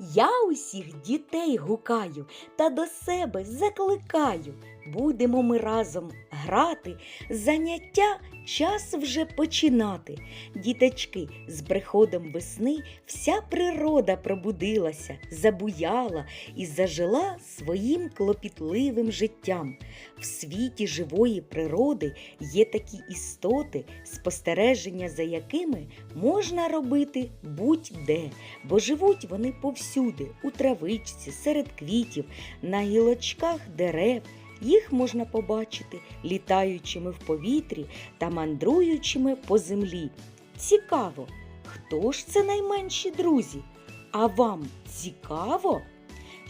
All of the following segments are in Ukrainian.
Я усіх дітей гукаю та до себе закликаю. Будемо ми разом грати, заняття час вже починати. Діточки, з приходом весни вся природа пробудилася, забуяла і зажила своїм клопітливим життям. В світі живої природи є такі істоти, спостереження за якими можна робити будь-де, бо живуть вони повсюди, у травичці, серед квітів, на гілочках дерев. Їх можна побачити літаючими в повітрі та мандруючими по землі. Цікаво, хто ж це найменші друзі? А вам цікаво?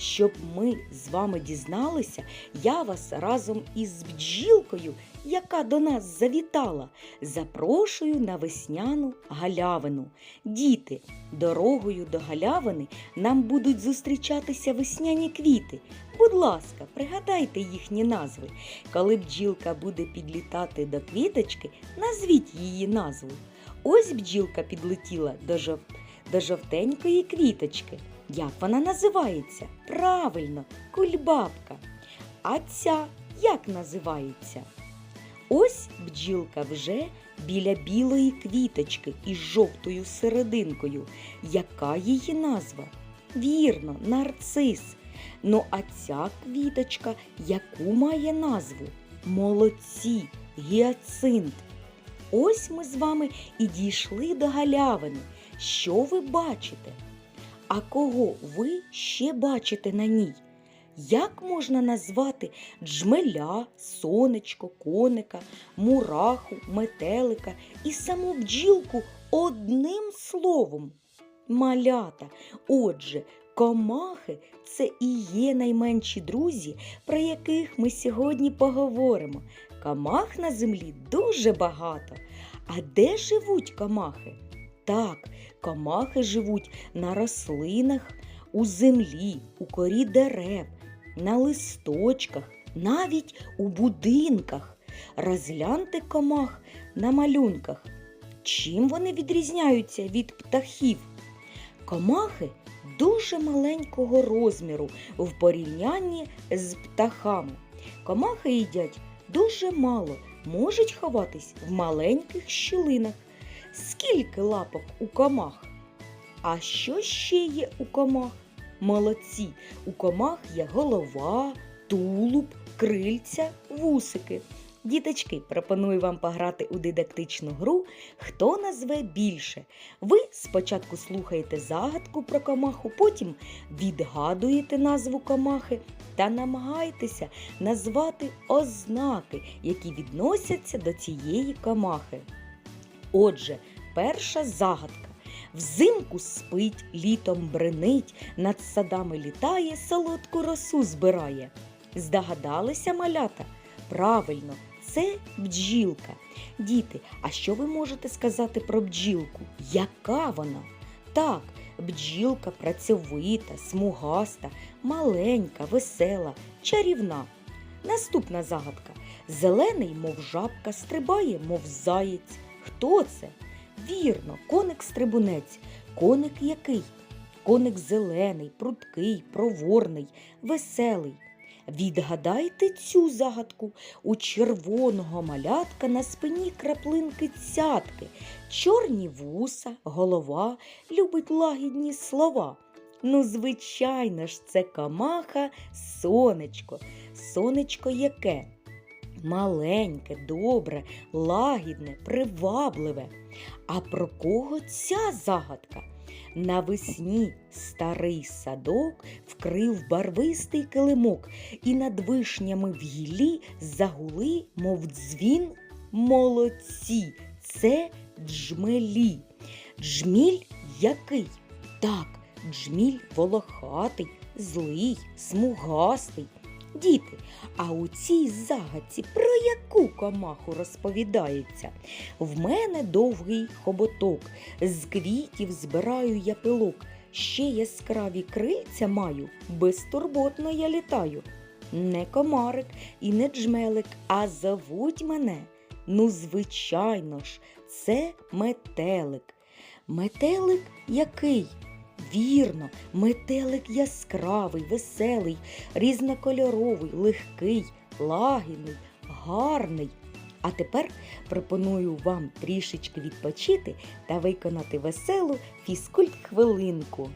Щоб ми з вами дізналися, я вас разом із бджілкою, яка до нас завітала, запрошую на весняну галявину. Діти, дорогою до галявини нам будуть зустрічатися весняні квіти. Будь ласка, пригадайте їхні назви. Коли бджілка буде підлітати до квіточки, назвіть її назву. Ось бджілка підлетіла до, жов... до жовтенької квіточки. Як вона називається? Правильно, кульбабка. А ця як називається? Ось бджілка вже біля білої квіточки із жовтою серединкою. Яка її назва? Вірно, нарцис. Ну а ця квіточка яку має назву? Молодці, гіацинт. Ось ми з вами і дійшли до галявини. Що ви бачите? А кого ви ще бачите на ній? Як можна назвати джмеля, сонечко, коника, мураху, метелика і саму бджілку одним словом? Малята. Отже, комахи це і є найменші друзі, про яких ми сьогодні поговоримо. Комах на землі дуже багато. А де живуть комахи? Так, комахи живуть на рослинах, у землі, у корі дерев, на листочках, навіть у будинках. Розгляньте комах на малюнках. Чим вони відрізняються від птахів? Комахи дуже маленького розміру в порівнянні з птахами. Комахи їдять дуже мало, можуть ховатись в маленьких щілинах. Скільки лапок у комах? А що ще є у комах? Молодці, у комах є голова, тулуб, крильця, вусики. Діточки, пропоную вам пограти у дидактичну гру Хто назве більше. Ви спочатку слухаєте загадку про комаху, потім відгадуєте назву комахи та намагаєтеся назвати ознаки, які відносяться до цієї комахи. Отже, перша загадка. Взимку спить, літом бренить, над садами літає, солодку росу збирає. Здогадалися малята? Правильно, це бджілка. Діти, а що ви можете сказати про бджілку? Яка вона? Так, бджілка працьовита, смугаста, маленька, весела, чарівна. Наступна загадка. Зелений, мов жабка, стрибає, мов заєць. Хто це? Вірно, коник-стрибунець. Коник який? Коник зелений, прудкий, проворний, веселий. Відгадайте цю загадку. У червоного малятка на спині краплинки цятки, чорні вуса, голова, любить лагідні слова. Ну, звичайно ж, це камаха сонечко. Сонечко яке? Маленьке, добре, лагідне, привабливе. А про кого ця загадка? Навесні старий садок вкрив барвистий килимок, і над вишнями в гіллі загули, мов дзвін, молодці. Це джмелі. Джміль який? Так, джміль волохатий, злий, смугастий. Діти, а у цій загадці про яку комаху розповідається? В мене довгий хоботок, з квітів збираю я пилок, ще яскраві крильця маю, безтурботно я літаю. Не комарик і не джмелик, а зовуть мене. Ну, звичайно ж, це метелик. Метелик який? Вірно, метелик яскравий, веселий, різнокольоровий, легкий, лагідний, гарний. А тепер пропоную вам трішечки відпочити та виконати веселу фізкульт-хвилинку.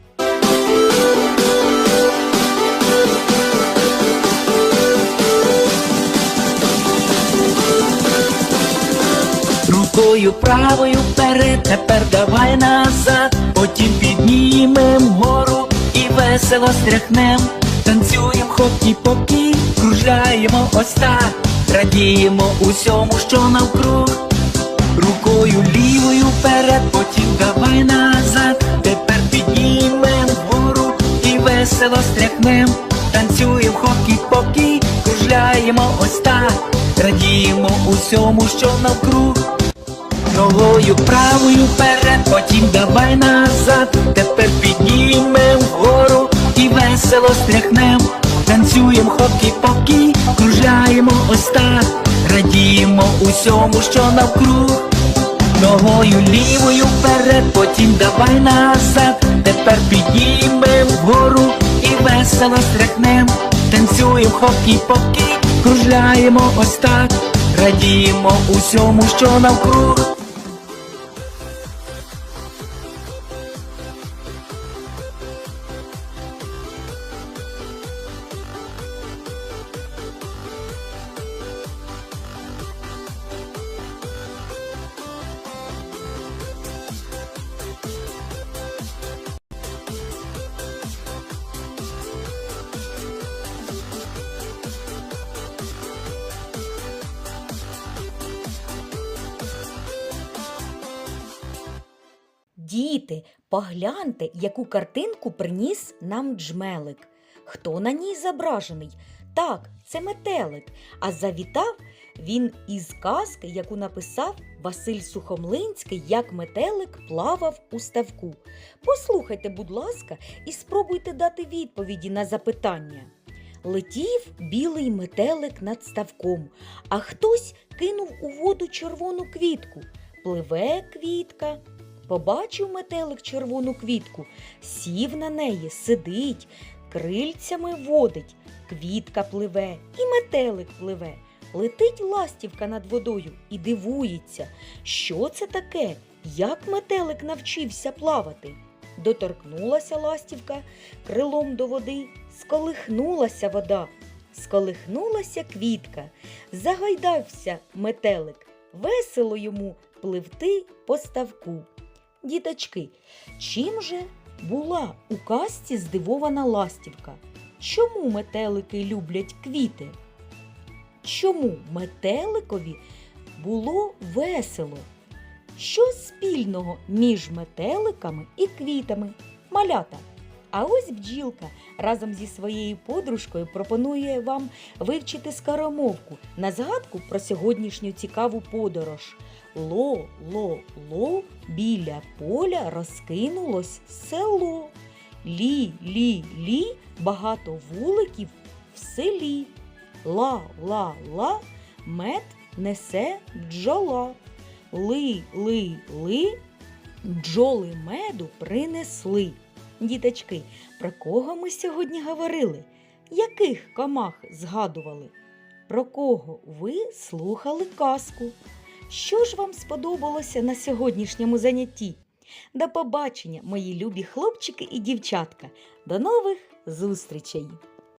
Рукою правою вперед, тепер давай назад, потім піднімем гору і весело стряхнем, танцюєм хокі-покі, кружляємо ось так, радіємо усьому, що навкруг. Рукою лівою вперед, потім давай назад, тепер піднімем вгору і весело стряхнем, танцюєм хокі-покі, кружляємо ось так, радіємо усьому, що навкруг. Ногою правою вперед, потім давай назад, тепер піднімем вгору і весело стряхнем, танцюєм хокі-покі, кружляємо ось так, радіємо усьому, що навкруг. Ногою лівою вперед, потім давай назад, тепер піднімем вгору і весело стряхнем, танцюєм хокі-покі, кружляємо ось так, радіємо усьому, що навкруг. Діти, погляньте, яку картинку приніс нам джмелик. Хто на ній зображений? Так, це метелик. А завітав він із казки, яку написав Василь Сухомлинський, як метелик плавав у ставку. Послухайте, будь ласка, і спробуйте дати відповіді на запитання. Летів білий метелик над ставком, а хтось кинув у воду червону квітку. Пливе квітка, Побачив метелик червону квітку, сів на неї, сидить, крильцями водить, квітка пливе, і метелик пливе. Летить ластівка над водою і дивується, що це таке, як метелик навчився плавати. Доторкнулася ластівка крилом до води, сколихнулася вода, сколихнулася квітка, загайдався метелик, весело йому пливти по ставку. Діточки, чим же була у казці здивована ластівка? Чому метелики люблять квіти? Чому метеликові було весело? Що спільного між метеликами і квітами? Малята. А ось бджілка разом зі своєю подружкою пропонує вам вивчити скоромовку на згадку про сьогоднішню цікаву подорож. Ло, ло, ло, біля поля розкинулось село. Лі, лі, лі, багато вуликів в селі. Ла, ла, ла, мед несе бджола. Ли, ли, ли, бджоли меду принесли. Діточки, про кого ми сьогодні говорили? Яких комах згадували? Про кого ви слухали казку? Що ж вам сподобалося на сьогоднішньому занятті? До побачення, мої любі хлопчики і дівчатка. До нових зустрічей!